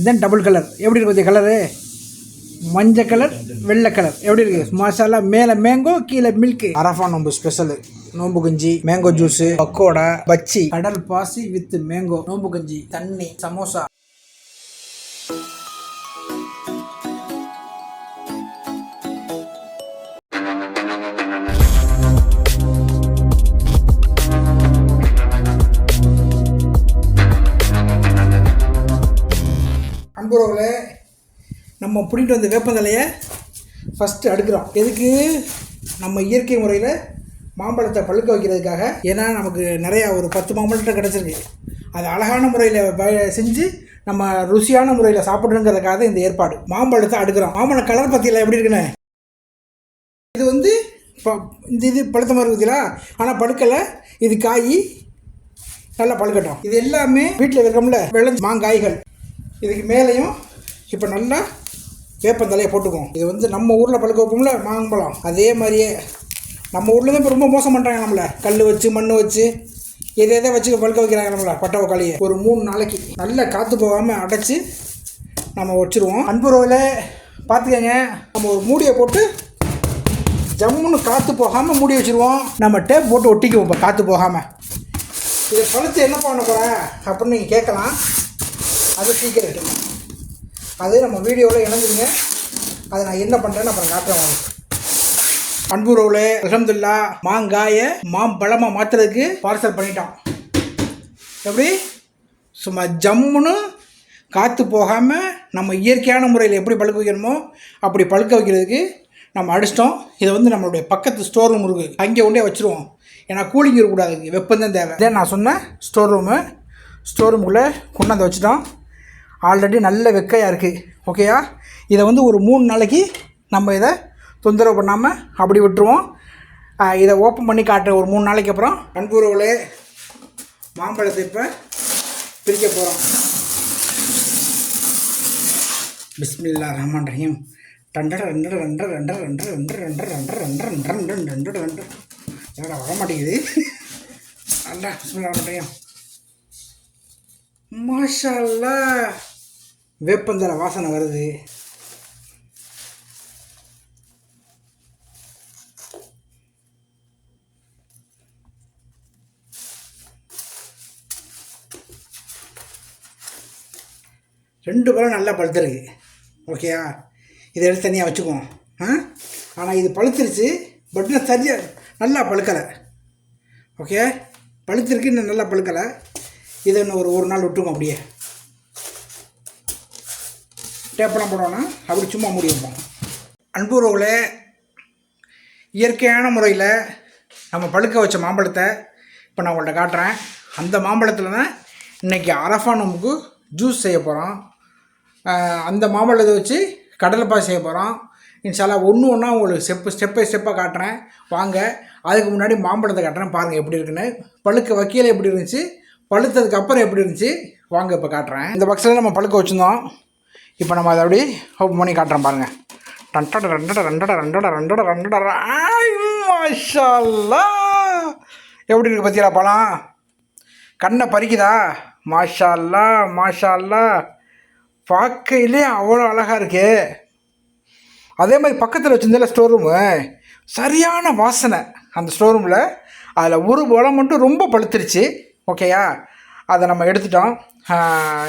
இதுதான் double colour எப்படி இருக்கு கலரு மஞ்சள் கலர் வெள்ளை கலர் எப்படி இருக்கு? மசாலா மேலே மேங்கோ கீழே மில்க் அரஃபா நோம்பு ஸ்பெஷல் நோம்பு கஞ்சி மேங்கோ ஜூஸ் பக்கோடா பச்சி. கடல் பாசி வித் மேங்கோ நோம்பு கஞ்சி தண்ணி சமோசா. அன்புறவுகளே நம்ம பிடிட்டு வந்த வேப்பந்தலையை ஃபஸ்ட்டு அடுக்கிறோம். எதுக்கு? நம்ம இயற்கை முறையில் மாம்பழத்தை பழுக்க வைக்கிறதுக்காக. ஏன்னா நமக்கு நிறையா ஒரு பத்து மாம்பழத்தை கிடச்சிருக்கு. அது அழகான முறையில் ப செஞ்சு நம்ம ருசியான முறையில் சாப்பிட்றங்கிறதுக்காக தான் இந்த ஏற்பாடு. மாம்பழத்தை அடுக்கிறோம். மாம்பழம் கலர் பற்றியில் எப்படி இருக்குண்ணே இது வந்து ப இந்த இது பழுத்த மாதிரி இருக்குதுங்களா ஆனால் பழுக்கலை. இது காய் நல்லா பழுக்கட்டும். இது எல்லாமே வீட்டில் இருக்கோம்ல? விளைஞ்ச மாங்காய்கள். இதுக்கு மேலேயும் இப்போ நல்லா வேப்பந்தலையை போட்டுக்குவோம். இது வந்து நம்ம ஊரில் பழுக்க வைப்போம்ல மாம்பழம் அதே மாதிரியே நம்ம ஊரில் தான் இப்போ ரொம்ப மோசம் பண்ணுறாங்க நம்மளை. கல் வச்சு மண் வச்சு எதை எதை வச்சு பழுக்க வைக்கிறாங்க நம்மளை பட்டவக்காளியை ஒரு மூணு நாளைக்கு நல்லா காற்று போகாமல் அடைச்சி நம்ம வச்சுருவோம். அன்புறவில் பார்த்துக்கங்க நம்ம ஒரு மூடியை போட்டு ஜம்முன்னு காற்று போகாமல் மூடி வச்சுருவோம். நம்ம டேப் போட்டு ஒட்டிக்குவோம் இப்போ காற்று போகாமல் இதை பழுத்து என்ன பண்ண போகிறேன் அப்படின்னு நீங்கள் கேட்கலாம். அது சீக்கிரம் அது நம்ம வீடியோவில் இணைஞ்சிருங்க. அதை நான் என்ன பண்ணுறேன்னு அப்புறம் காட்டுறேன் உங்களுக்கு. அன்புறவுல அலமதுல்லா மாங்காயை மாம்பழமாக மாற்றுறதுக்கு பார்சல் பண்ணிட்டான். எப்படி? சும்மா ஜம்முன்னு காற்று போகாமல் நம்ம இயற்கையான முறையில் எப்படி பழுக்க வைக்கணுமோ அப்படி பழுக்க வைக்கிறதுக்கு நம்ம அடிச்சிட்டோம். இதை வந்து நம்மளுடைய பக்கத்து ஸ்டோர் ரூம் இருக்குது அங்கே கொண்டே வச்சுருவோம். ஏன்னா கூலிங் இருக்கக்கூடாது. வெப்பம் தேவை. இதே நான் சொன்னேன் ஸ்டோர் ரூமு ஸ்டோர் ரூமுக்குள்ளே கொண்டாந்து வச்சுட்டோம் ஆல்ரெடி நல்ல வெக்கையாக இருக்குது ஓகேயா இதை வந்து ஒரு மூணு நாளைக்கு நம்ம இதை தொந்தரவு பண்ணாமல் அப்படி விட்டுருவோம் இதை ஓப்பன் பண்ணி காட்டுற ஒரு மூணு நாளைக்கு அப்புறம் அன்புறவுகளே மாம்பழத்தை இப்போ பிரிக்க போகிறோம் பிஸ்மில்லா ரஹ்மான் ரஹீம் ரெண்டரை ரெண்டு ரெண்டரை ரெண்டரை ரெண்டு ரெண்டு ரெண்டு ரெண்டரை ரெண்டரை ரெண்டு ரெண்டு ரெண்டு ரெண்டு என்னடா வர மாட்டேங்குது அல்லா பிஸ்மில்லா ரஹ்மான் ரஹீம் மாஷா அல்லாஹ். வேப்பந்தலை வாசனை வருது. ரெண்டு பழம் நல்லா பழுத்துருக்கு. ஓகேயா இதை எடுத்து தனியாக வச்சுக்குவோம். ஆ? ஆனால் இது பழுத்துருச்சு பட் நான் சரியாக நல்லா பழுக்கலை. ஓகே பழுத்திருக்கு இன்னும் நல்லா பழுக்கலை. இதை இன்னும் ஒரு ஒரு நாள் விட்டுருவோம் அப்படியே. டேப்பெல்லாம் போடோன்னா அப்படி சும்மா மூடி வைப்போம். அன்புறவுகளே இயற்கையான முறையில் நம்ம பழுக்க வச்ச மாம்பழத்தை இப்போ நான் உங்கள்கிட்ட காட்டுறேன். அந்த மாம்பழத்தில் தான் இன்றைக்கி அரஃபா நமக்கு ஜூஸ் செய்ய போகிறோம் அந்த மாம்பழத்தை வச்சு கடலைப்பாய் செய்ய போகிறோம் இன்ஷால்லா ஒன்று ஒன்றா உங்களுக்கு ஸ்டெப்பு ஸ்டெப் பை ஸ்டெப்பாக காட்டுறேன். வாங்க அதுக்கு முன்னாடி மாம்பழத்தை காட்டுறேன். பாருங்கள் எப்படி இருக்குன்னு. பழுக்க வைக்கையில் எப்படி இருந்துச்சு பழுத்ததுக்கு அப்புறம் எப்படி இருந்துச்சு வாங்க இப்போ காட்டுறேன். இந்த பக்ஸில் நம்ம பழுக்க வச்சுருந்தோம். இப்போ நம்ம அதை அப்படி ஓப்பன் பண்ணி காட்டுறோம் பாருங்கள் ரெண்டட ரெண்டட ரெண்டட ரெண்டட ரெண்டட ரெண்டட ஆய், மாஷா எப்படி இருக்குது பார்த்தீங்களா பழம் கண்ணை பறிக்குதா மாஷா அல்லா மாஷா பார்க்கையிலே அவ்வளோ அழகாக இருக்கு அதே மாதிரி பக்கத்தில் வச்சுருந்தால ஸ்டோர் ரூமு சரியான வாசனை அந்த ஸ்டோர் ரூமில் அதில் ஒரு பழம் மட்டும் ரொம்ப பழுத்துருச்சு ஓகேயா அதை நம்ம எடுத்துட்டோம் ஆஹ்,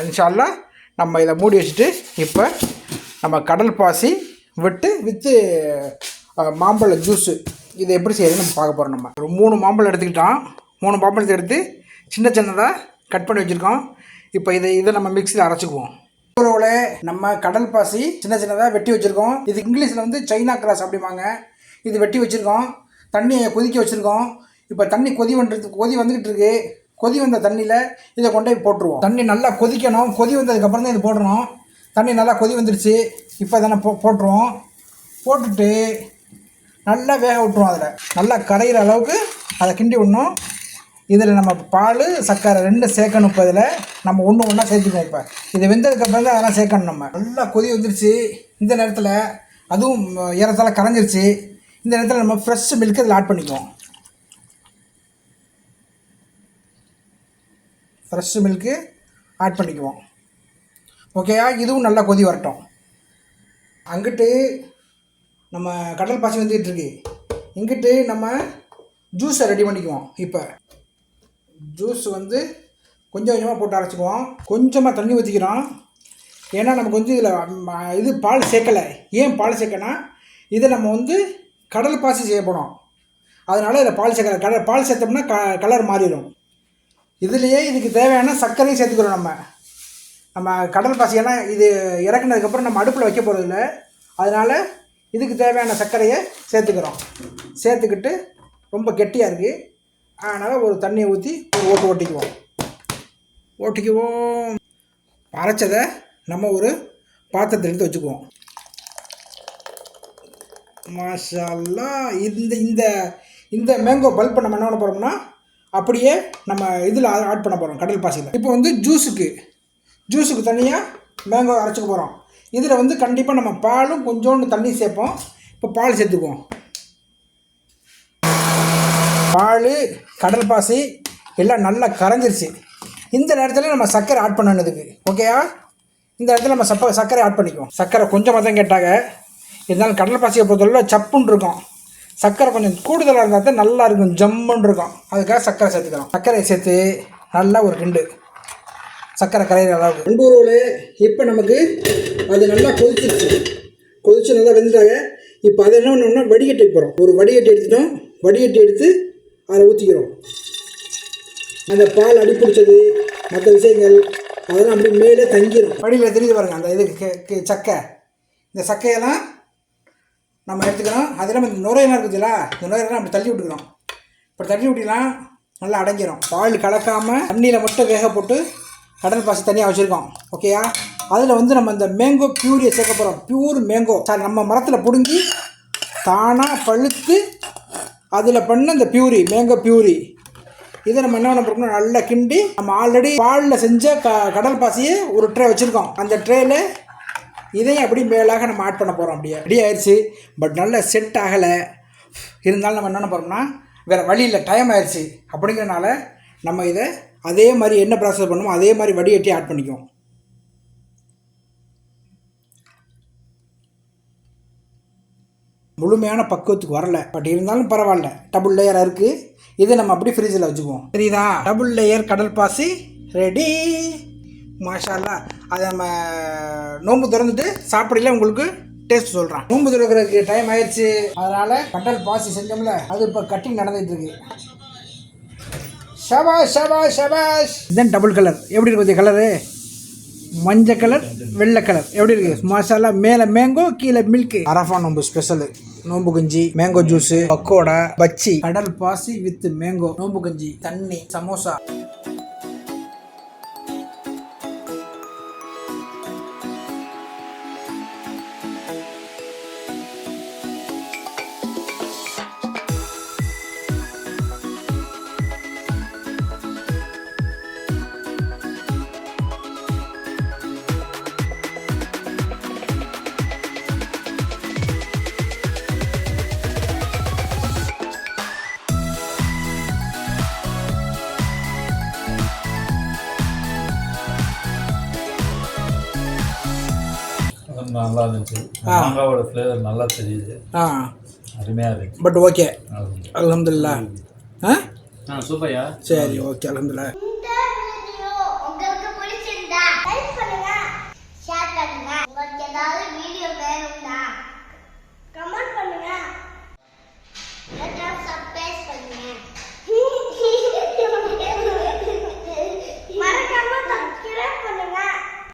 நம்ம இதை மூடி வச்சுட்டு இப்போ நம்ம கடல் பாசி விட்டு வித்து மாம்பழ ஜூஸு இதை எப்படி செய்யறதுன்னு நம்ம பார்க்க போகிறோம் நம்ம. ஒரு மூணு மாம்பழம் எடுத்துக்கிட்டோம். மூணு மாம்பழத்தை எடுத்து சின்ன சின்னதாக கட் பண்ணி வச்சுருக்கோம். இப்போ இதை இதை நம்ம மிக்சியில் அரைச்சிக்குவோம். உறவுகளே நம்ம கடல் பாசி சின்ன சின்னதாக வெட்டி வச்சுருக்கோம். இது இங்கிலீஷில் வந்து சைனா கிராஸ் அப்படிம்பாங்க. இது வெட்டி வச்சுருக்கோம். தண்ணியை கொதிக்க வச்சுருக்கோம். இப்போ தண்ணி கொதி வந்துட்டு கொதி வந்துக்கிட்டு இருக்கு. கொதி வந்த தண்ணியில் இதை கொண்டு போய் போட்டுருவோம். தண்ணி நல்லா கொதிக்கணும். கொதி வந்ததுக்கப்புறம் தான் இது போடணும். தண்ணி நல்லா கொதி வந்துடுச்சு இப்போ தானே போ போட்டுருவோம். போட்டுட்டு நல்லா வேக விட்டுருவோம் அதில். நல்லா கரையிற அளவுக்கு அதை கிண்டி விடணும். இதில் நம்ம பால் சர்க்கரை ரெண்டு சேர்க்கணும் இப்போ இதில். நம்ம ஒன்று ஒன்றா சேர்த்துக்கணும் இப்போ. இது வெந்ததுக்கப்புறம் தான் அதெல்லாம் சேர்க்கணும் நம்ம. நல்லா கொதி வந்துருச்சு. இந்த நேரத்தில் அதுவும் ஏறத்தால கரைஞ்சிருச்சு. இந்த நேரத்தில் நம்ம ஃப்ரெஷ் மில்க் இதில் ஆட் பண்ணிக்குவோம். ஃப்ரெஷ் மில்க்கு ஆட் பண்ணிக்குவோம். ஓகேயா இதுவும் நல்லா கொதி வரட்டும். அங்கிட்டு நம்ம கடல் பாசி வந்துகிட்ருக்கு இங்கிட்டு நம்ம ஜூஸை ரெடி பண்ணிக்குவோம். இப்போ ஜூஸ் வந்து கொஞ்சம் கொஞ்சமாக போட்டு அரைச்சிக்குவோம். கொஞ்சமாக தண்ணி ஊற்றிக்கிறோம் ஏன்னா நமக்கு வந்து இதில் இது பால் சேர்க்கலை. ஏன் பால் சேர்க்கனா இதை நம்ம வந்து கடல் பாசி செய்ய போனோம் அதனால் இதில் பால் சேர்க்கலை. கடல் பால் சேர்த்தோம்னா க கலர் மாறிடும். இதுலேயே இதுக்கு தேவையான சர்க்கரையும் சேர்த்துக்கிறோம் நம்ம. நம்ம கடல் பாசியெல்லாம் இது இறக்குனதுக்கப்புறம் நம்ம அடுப்பில் வைக்க போகிறதில்ல அதனால் இதுக்கு தேவையான சர்க்கரையை சேர்த்துக்கிறோம். சேர்த்துக்கிட்டு ரொம்ப கெட்டியாக இருக்குது அதனால் ஒரு தண்ணியை ஊற்றி ஒரு ஓட்டு ஓட்டிக்குவோம். ஓட்டிக்குவோம். அரைச்சதை நம்ம ஒரு பாத்திரத்தில் எடுத்து வச்சுக்குவோம். மாஷால்லா இந்த இந்த இந்த மேங்கோ பல்பை நம்ம என்ன பண்ண போகிறோம்னா அப்படியே நம்ம இதில் ஆட் பண்ண போகிறோம் கடல் பாசியில். இப்போ வந்து ஜூஸுக்கு ஜூஸுக்கு தனியாக மேங்கோ அரைச்சிக்க போகிறோம் இதில் வந்து கண்டிப்பாக நம்ம பாலும் கொஞ்சோண்டு தண்ணி சேர்ப்போம். இப்போ பால் சேர்த்துக்குவோம். பால் கடல் பாசி எல்லாம் நல்லா கரைஞ்சிருச்சு. இந்த நேரத்தில் நம்ம சர்க்கரை ஆட் பண்ணதுக்கு ஓகேயா இந்த இடத்துல நம்ம சப்ப சர்க்கரை ஆட் பண்ணிக்குவோம். சர்க்கரை கொஞ்சமாக தான் கேட்டாங்க. இருந்தாலும் கடல் பாசியை பொறுத்தவரை சப்புன்னு இருக்கும். சர்க்கரை கொஞ்சம் கூடுதலாக இருந்தால் தான் நல்லா இருக்கும். ஜம்முன்னு இருக்கும். அதுக்காக சர்க்கரை சேர்த்துக்கலாம். சர்க்கரையை சேர்த்து நல்லா ஒரு கிண்டு சர்க்கரை கரையிற அளவுக்கு. ரெண்டு ரோல் இப்போ நமக்கு அது நல்லா கொதிச்சிருச்சு. கொதிச்சு நல்லா வெந்துட்டாங்க இப்போ அதை என்ன பண்ணோம்னா வடிகட்டி போகிறோம் ஒரு வடிகட்டி எடுத்துட்டோம். வடிகட்டி எடுத்து அதை ஊற்றிக்கிறோம் அந்த பால் அடி பிடிச்சது மற்ற விஷயங்கள் அதெல்லாம் அப்படியே மேலே தங்கிடும் வடியில் தெரியுது பாருங்க அந்த இது சக்கை இந்த சக்கையெல்லாம் நம்ம எடுத்துக்கிறோம். அது இல்லாமல் இந்த நுரையெல்லாம் இருக்குதுல்ல இந்த நுரையெல்லாம் அப்படி தள்ளி விட்டுக்கிறோம். இப்போ தள்ளி விட்டிலாம் நல்லா அடைஞ்சிரும் பால் கலக்காமல் தண்ணியில் மட்டும் வேக போட்டு கடல் பாசி தனியாக வச்சுருக்கோம். ஓகேயா? அதில் வந்து நம்ம இந்த மேங்கோ பியூரியை சேர்க்க போகிறோம் பியூர் மேங்கோ சாரி நம்ம மரத்தில் பிடுங்கி தானாக பழுத்து அதில் பண்ண இந்த பியூரி மேங்கோ பியூரி இதை நம்ம என்ன பண்ண போகிறோம்னா நல்லா கிண்டி நம்ம ஆல்ரெடி பாலில் செஞ்ச க கடல் பாசியை ஒரு ட்ரே வச்சுருக்கோம். அந்த ட்ரேயில் இதையும் அப்படி மேலாக நம்ம ஆட் பண்ண போகிறோம் அப்படியே. ரெடி ஆயிடுச்சு பட் நல்ல செட் ஆகலை. இருந்தாலும் நம்ம என்ன போகிறோம்னா வேறு வழியில் டைம் ஆயிடுச்சு அப்படிங்கிறனால நம்ம இதை அதே மாதிரி என்ன ப்ராசஸ் பண்ணுமோ அதே மாதிரி வடிகட்டி ஆட் பண்ணிக்குவோம். முழுமையான பக்குவத்துக்கு வரல. பட் இருந்தாலும் பரவாயில்ல. டபுள் லேயராக இருக்குது இதை நம்ம அப்படியே ஃப்ரிட்ஜில் வச்சுக்குவோம். சரிதான் டபுள் லேயர் கடல் பாசி ரெடி மாஷால்லாம் அதை நம்ம நோன்பு திறந்துட்டு சாப்பிடல உங்களுக்கு டேஸ்ட் சொல்கிறான் நோன்பு திறக்கிறதுக்கு டைம் ஆயிடுச்சு. அதனால் கடல் பாசி செஞ்சோம்ல அது இப்போ கட்டிங் நடந்துகிட்டு இருக்கு. ஷபாஷ் ஷபாஷ் ஷபாஷ். தென் டபுள் கலர் எப்படி இருக்கு கலரு மஞ்சள் கலர் வெள்ளை கலர் எப்படி இருக்கு? மசாலா மேலே மேங்கோ கீழே மில்க் அரஃபா நோம்பு ஸ்பெஷல் நோம்பு கஞ்சி மேங்கோ ஜூஸ் பக்கோடா பச்சி. கடல் பாசி வித் மேங்கோ நோம்பு கஞ்சி தண்ணி சமோசா. நல்லா இருந்துச்சு. மாங்காவோட ஃப்ளேவர் நல்லா தெரியுது. ஆ. அருமையாக இருந்துச்சு பட் ஓகே அல்ஹம்துலில்லாஹ். ஆ? சூப்பர்யா? சரி ஓகே அல்ஹம்துலில்லாஹ்.